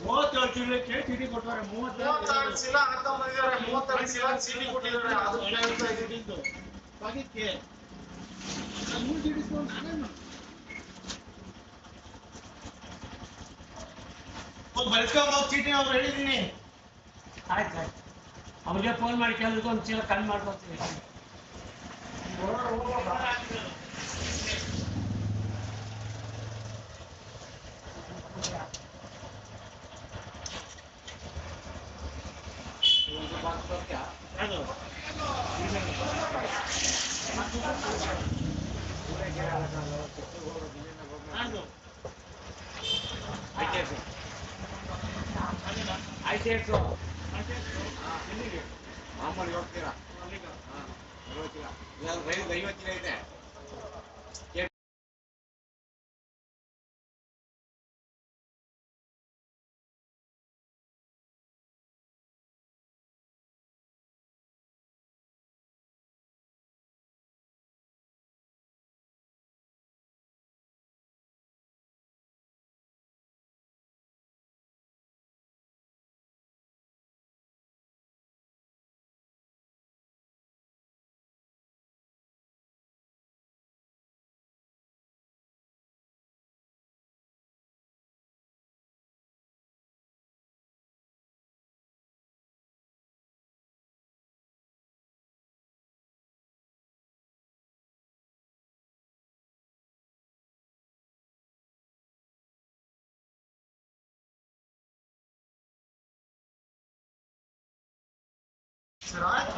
ಮೂವತ್ತೇಳು ಚೀಲಕ್ಕೆ ಚೀಟಿ ಕೊಟ್ಟವ್ರೆ ಮೂವತ್ತೇಳು ಚೀಲ ಹಾಕ್ತಾ ಬಂದಿದ್ದಾರೆ ಮೂವತ್ತೆರಡು ಚೀಲ ಚೀಟಿ ಕೊಟ್ಟಿದ್ದಾರೆ ಅದು ಕೇಳ್ತಾ ಇದ್ದೀನಿ ನಾನು ಮೂರು ಚೀಟಿಸ್ಕೊಂಡು ನಾನೇನು ಹೋಗಿ ಚೀಟಿ ಅವ್ರು ಹೇಳಿದ್ದೀನಿ ಆಯ್ತು ಆಯ್ತು. ಅವ್ರಿಗೆ ಫೋನ್ ಮಾಡಿ ಕೇಳಿದ್ರು ಒಂದು ಚೀಲ ಕಮ್ಮಿ ಮಾಡ್ಕೊಡ್ತೀವಿ ಅದು ಅದು ಆಯ್ತು ಹೇಳ್ತು ಮಾಮೂಲಿ ಹೋಗ್ತೀರಾ ಐವತ್ತಿಲ್ಲ ಇದೆ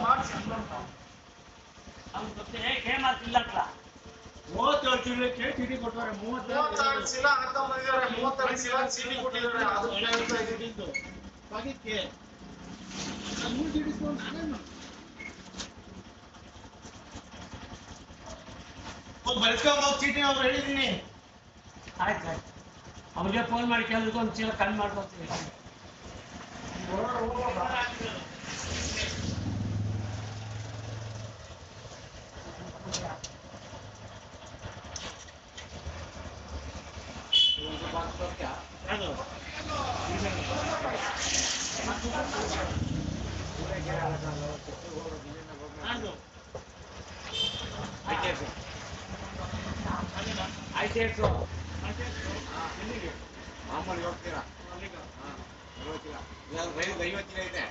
ಮಾಡಿಸಿ ಅವ್ನು ಅಂತ. ಮೂವತ್ತೇಳು ಚೀಟಿ ಕೊಟ್ಟವ್ರೆ ಮೂವತ್ತೇಳು ಚೀಲ ಚೀಲ ಚೀಟಿ ಕೊಟ್ಟಿದ್ದಾರೆ. ಅದು ಹೋಗಿ ಚೀಟಿ ಅವ್ರು ಹೇಳಿದ್ದೀನಿ ಆಯ್ತು ಆಯ್ತು. ಅವ್ರಿಗೆ ಫೋನ್ ಮಾಡಿ ಕೇಳಿದ್ರು ಒಂದು ಚೀಲ ಕಮ್ಮಿ ಮಾಡ್ಕೊಡ್ತೀವಿ ಆಯ್ತು ಮಾಮೂಲಿ ಹೋಗ್ತೀರಾ? ಐವತ್ತಿನ ಇದೆ